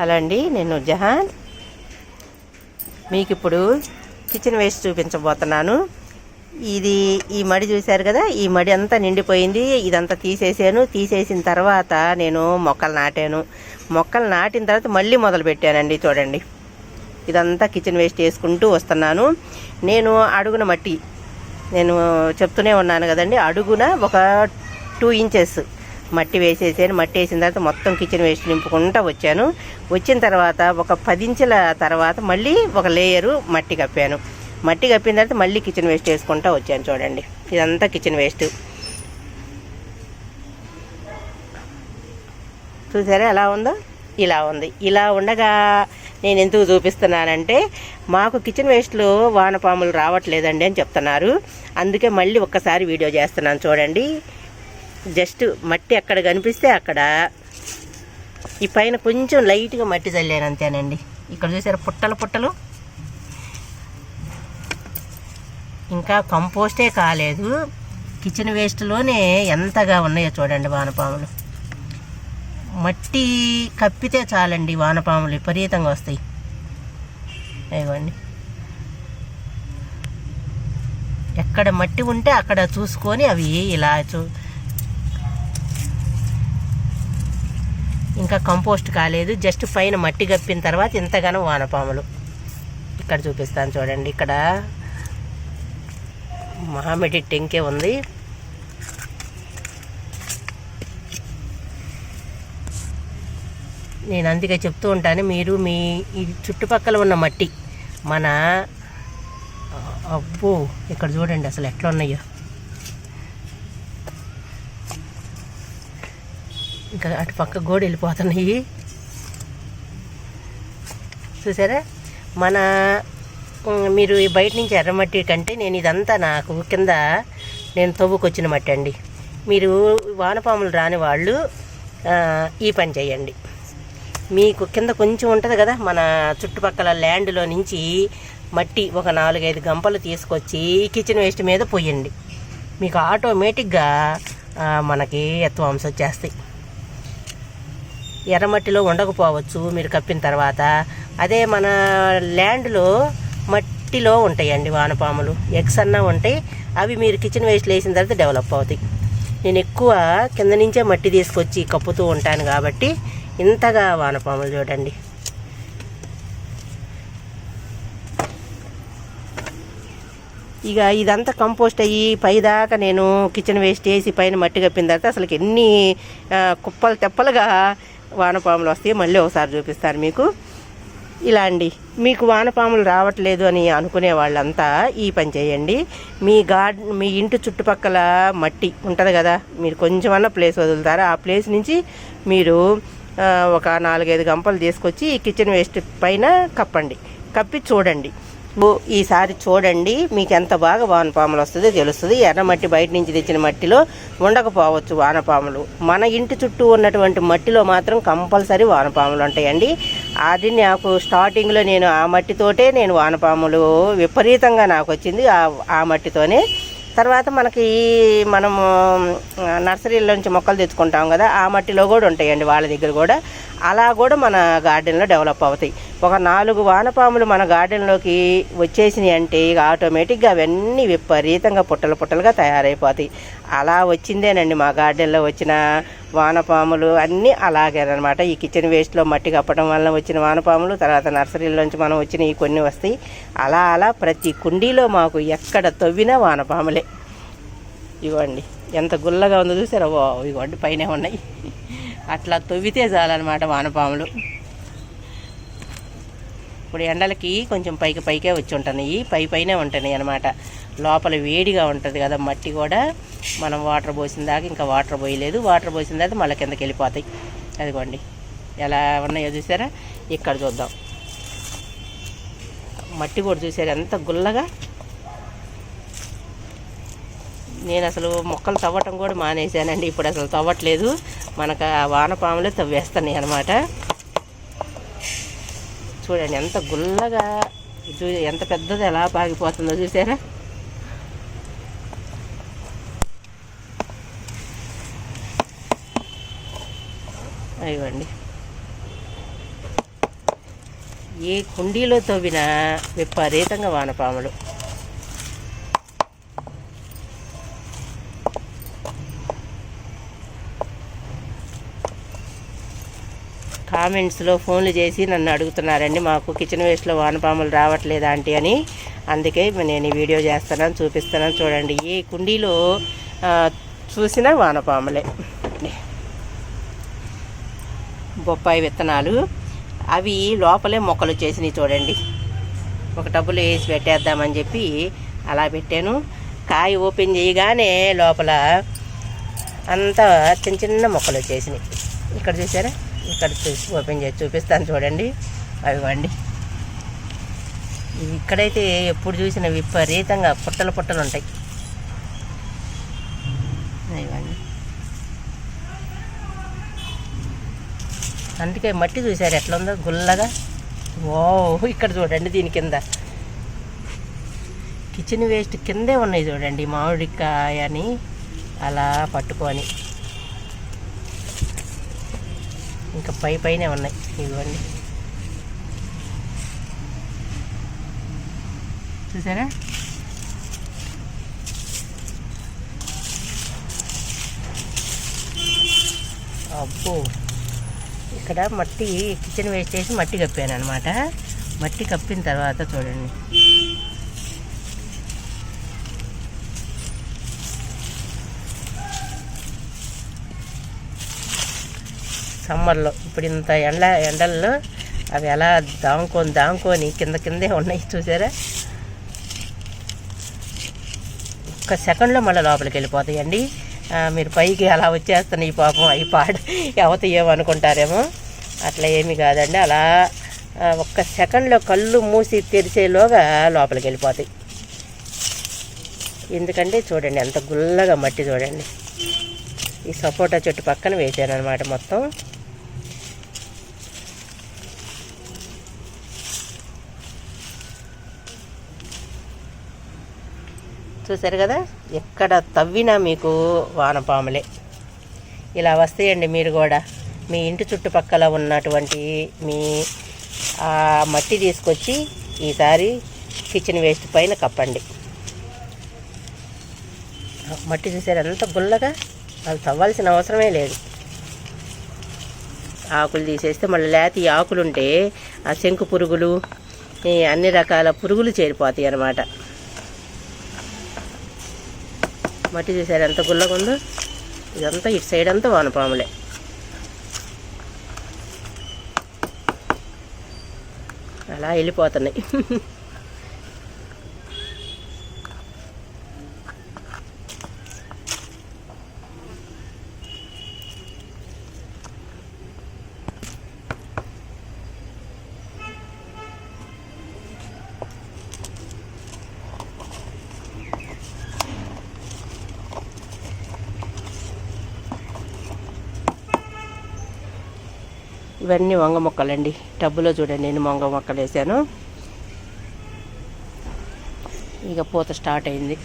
Hello అండి నేను జహాన్. మీకు ఇప్పుడు కిచెన్ వేస్ట్ చూపించబోతున్నాను. ఇది ఈ మడి చూశారు కదా ఈ మడి అంతా నిండిపోయింది ఇదంతా తీసేసాను. తీసేసిన తర్వాత నేను మొక్కలు నాటాను. మొక్కలు నాటిన తర్వాత మళ్ళీ మొదలు పెట్టానండి చూడండి. ఇదంతా కిచెన్ వేస్ట్ వేసుకుంటూ వస్తున్నాను. నేను అడుగున మట్టి నేను చెప్తూనే ఉన్నాను కదండి అడుగున ఒక టూ ఇంచెస్ మట్టి వేసేసాను మట్టి వేసిన తర్వాత మొత్తం కిచెన్ వేస్ట్ నింపుకుంటూ వచ్చాను. వచ్చిన తర్వాత ఒక పది ఇంచుల తర్వాత మళ్ళీ ఒక లేయరు మట్టి కప్పాను. మట్టి కప్పిన తర్వాత మళ్ళీ కిచెన్ వేస్ట్ వేసుకుంటూ వచ్చాను చూడండి. ఇదంతా కిచెన్ వేస్ట్ చూసారా ఎలా ఉందో? ఇలా ఉంది. ఇలా ఉండగా నేను ఎందుకు చూపిస్తున్నానంటే మాకు కిచెన్ వేస్ట్లో వానపాములు రావట్లేదండి అని చెప్తున్నారు. అందుకే మళ్ళీ ఒక్కసారి వీడియో చేస్తున్నాను చూడండి. జస్ట్ మట్టి అక్కడ కనిపిస్తే అక్కడ. ఈ పైన కొంచెం లైట్గా మట్టి చల్లాను అంతేనండి. ఇక్కడ చూసారు పుట్టలు పుట్టలు? ఇంకా కంపోస్టే కాలేదు. కిచెన్ వేస్ట్లోనే ఎంతగా ఉన్నాయో చూడండి వానపాములు. మట్టి కప్పితే చాలండి వానపాములు విపరీతంగా వస్తాయి. ఇవ్వండి ఎక్కడ మట్టి ఉంటే అక్కడ చూసుకొని అవి ఇలా చూ ఇంకా కంపోస్ట్ కాలేదు. జస్ట్ పైన మట్టి కప్పిన తర్వాత ఇంతగానో వానపాములు. ఇక్కడ చూపిస్తాను చూడండి. ఇక్కడ మామిడి టెంకే ఉంది. నేను అందుకే చెప్తూ ఉంటాను మీరు మీ ఈ చుట్టుపక్కల ఉన్న మట్టి మన అబ్బో ఇక్కడ చూడండి అసలు ఎట్లా ఉన్నాయో. ఇంకా అటు పక్క గోడ వెళ్ళిపోతున్నాయి. చూసారా? మన మీరు బయట నుంచి ఎర్రమట్టి కంటే నేను ఇదంతా నాకు కింద నేను తవ్వుకొచ్చిన మట్టి అండి. మీరు వానపాములు రాని వాళ్ళు ఈ పని చేయండి. మీకు కింద కొంచెం ఉంటుంది కదా మన చుట్టుపక్కల ల్యాండ్లో నుంచి మట్టి ఒక నాలుగైదు గంపలు తీసుకొచ్చి కిచెన్ వేస్ట్ మీద పోయండి. మీకు ఆటోమేటిక్గా మనకి ఎత్వాంశ వచ్చేస్తాయి ఎర్రమట్టిలో ఉండకపోవచ్చు మీరు కప్పిన తర్వాత. అదే మన ల్యాండ్లో మట్టిలో ఉంటాయండి వానపాములు. ఎగ్స్ అన్నా ఉంటాయి. అవి మీరు కిచెన్ వేస్ట్లు వేసిన తర్వాత డెవలప్ అవుతాయి. నేను ఎక్కువ కింద నుంచే మట్టి తీసుకొచ్చి కప్పుతూ ఉంటాను కాబట్టి ఇంతగా వానపాములు చూడండి. ఇక ఇదంతా కంపోస్ట్ అయ్యి పైదాకా నేను కిచెన్ వేస్ట్ వేసి పైన మట్టి కప్పిన తర్వాత అసలు ఎన్ని కుప్పలు తెప్పలుగా వానపాములు వస్తాయి మళ్ళీ ఒకసారి చూపిస్తాను మీకు. ఇలా అండి మీకు వానపాములు రావట్లేదు అని అనుకునే వాళ్ళంతా ఈ పని చేయండి. మీ గార్డ్ మీ ఇంటి చుట్టుపక్కల మట్టి ఉంటుంది కదా మీరు కొంచెమన్నా ప్లేస్ వదులుతారు? ఆ ప్లేస్ నుంచి మీరు ఒక నాలుగైదు గంపలు తీసుకొచ్చి ఈ కిచెన్ వేస్ట్ పైన కప్పండి. కప్పి చూడండి. ఓ, ఈసారి చూడండి. మీకు ఎంత బాగా వానపాములు వస్తుందో తెలుస్తుంది. ఎర్రమట్టి బయట నుంచి తెచ్చిన మట్టిలో ఉండకపోవచ్చు వానపాములు మన ఇంటి చుట్టూ ఉన్నటువంటి మట్టిలో మాత్రం కంపల్సరీ వానపాములు ఉంటాయండి. అది నాకు స్టార్టింగ్లో నేను ఆ మట్టితోటే నేను వానపాములు విపరీతంగా నాకు వచ్చింది ఆ ఆ మట్టితోనే. తర్వాత మనకి మనము నర్సరీలో నర్సరీల నుంచి మొక్కలు తెచ్చుకుంటాం కదా ఆ మట్టిలో కూడా ఉంటాయండి వాళ్ళ దగ్గర కూడా. అలా కూడా మన గార్డెన్లో డెవలప్ అవుతాయి. ఒక నాలుగు వానపాములు మన గార్డెన్లోకి వచ్చేసినాయి అంటే ఇక ఆటోమేటిక్గా అవన్నీ విపరీతంగా పుట్టలు పుట్టలుగా తయారైపోతాయి. అలా వచ్చిందేనండి మా గార్డెన్లో వచ్చిన వానపాములు అన్నీ అలాగేనమాట. ఈ కిచెన్ వేస్ట్లో మట్టి కప్పడం వల్ల వచ్చిన వానపాములు తర్వాత నర్సరీలోంచి మనం వచ్చిన ఈ కొన్ని వస్తాయి. అలా అలా ప్రతి కుండీలో మాకు ఎక్కడ తవ్వినా వానపాములే. ఇవ్వండి ఎంత గుల్లగా ఉందో చూసారా? ఓ ఇవ్వండి పైన ఉన్నాయి. అట్లా తొవ్వితే చాలన్నమాట వానపాములు. ఇప్పుడు ఎండలకి కొంచెం పైకి పైకే వచ్చి ఉంటున్నాయి. పై పైనే ఉంటున్నాయి అనమాట లోపల వేడిగా ఉంటుంది కదా మట్టి కూడా. మనం వాటర్ పోసిన దాకా ఇంకా వాటర్ పోయలేదు. వాటర్ పోసిన తర్వాత మళ్ళీ కిందకి వెళ్ళిపోతాయి. అదిగోండి. ఎలా ఉన్నాయో చూసారా? ఇక్కడ చూద్దాం. మట్టి కూడా చూసారు? ఎంత గుల్లగా నేను అసలు మొక్కలు తవ్వటం కూడా మానేశానండి. ఇప్పుడు అసలు తవ్వట్లేదు. మనకు ఆ వానపాములే తవ్వేస్తున్నాయి అనమాట చూడండి ఎంత గుల్లగా చూ ఎంత పెద్దది ఎలా పాగిపోతుందో చూసారా? ఇవ్వండి ఏ కుండీలో తవ్వినా విపరీతంగా వానపాములు. కామెంట్స్లో ఫోన్లు చేసి నన్ను అడుగుతున్నారండి మాకు కిచెన్ వేస్ట్లో వానపాములు రావట్లేదా ఆంటీ అని. అందుకే నేను ఈ వీడియో చేస్తున్నాను చూపిస్తున్నాను. చూడండి ఏ కుండీలో చూసిన వానపాములే. బొప్పాయి విత్తనాలు అవి లోపలే మొక్కలు వచ్చేసినాయి చూడండి. ఒక డబ్బులు వేసి పెట్టేద్దామని చెప్పి అలా పెట్టాను. కాయ ఓపెన్ చేయగానే లోపల అంతా చిన్న చిన్న మొక్కలు వచ్చేసినాయి. ఇక్కడ చూసారా? ఇక్కడ చూసి ఓపెన్ చేసి చూపిస్తాను చూడండి. అవివ్వండి ఇక్కడైతే ఎప్పుడు చూసిన విపరీతంగా పుట్టలు పుట్టలు ఉంటాయి. ఇవ్వండి అందుకే మట్టి చూసారు ఎట్లా ఉందో గుల్లగా. ఓ ఇక్కడ చూడండి దీని కింద. కిచెన్ వేస్ట్ కిందే ఉన్నాయి చూడండి మామిడికాయ అని అలా పట్టుకొని. ఇంకా పై పైనే ఉన్నాయి. ఇవ్వండి చూసారా? అబ్బో! ఇక్కడ మట్టి కిచెన్ వేస్ట్ చేసి మట్టి కప్పాను అనమాట మట్టి కప్పిన తర్వాత చూడండి. సమ్మర్లో. ఇప్పుడు ఇంత ఎండ ఎండల్లో అవి ఎలా దాముకొని దాముకొని కింద కిందే ఉన్నాయి చూసారా? ఒక్క సెకండ్లో మళ్ళీ లోపలికి వెళ్ళిపోతాయండి. మీరు పైకి అలా వచ్చేస్తున్నాయి పాపం అవి పాడు ఎవతయ్యేమో అనుకుంటారేమో అట్లా ఏమీ కాదండి. అలా ఒక్క సెకండ్లో కళ్ళు మూసి తెరిచేలోగా లోపలికి వెళ్ళిపోతాయి. ఎందుకంటే చూడండి ఎంత గుల్లగా మట్టి చూడండి. ఈ సపోటా చెట్టు పక్కన వేసాను అనమాట మొత్తం. చూసారు కదా? ఎక్కడ తవ్వినా మీకు వానపాములే. ఇలా వస్తాయండి మీరు కూడా. మీ ఇంటి చుట్టుపక్కల ఉన్నటువంటి మీ ఆ మట్టి తీసుకొచ్చి ఈసారి కిచెన్ వేస్ట్ పైన కప్పండి. మట్టి చూసారు ఎంత గుల్లగా? అది తవ్వాల్సిన అవసరమే లేదు. ఆకులు తీసేస్తే మళ్ళీ లేత ఈ ఆకులుంటే ఆ శంకు పురుగులు అన్ని రకాల పురుగులు చేరిపోతాయి అన్నమాట. మట్టి చూసారు ఎంత గుల్లగుందో ఇదంతా ఇటు సైడ్ అంతా వానపాములే అలా వెళ్ళిపోతున్నాయి. ఇవన్నీ వంగ మొక్కలండి. టబ్బులో చూడండి నేను వంగ మొక్కలు వేసాను ఇక పూత స్టార్ట్ అయింది.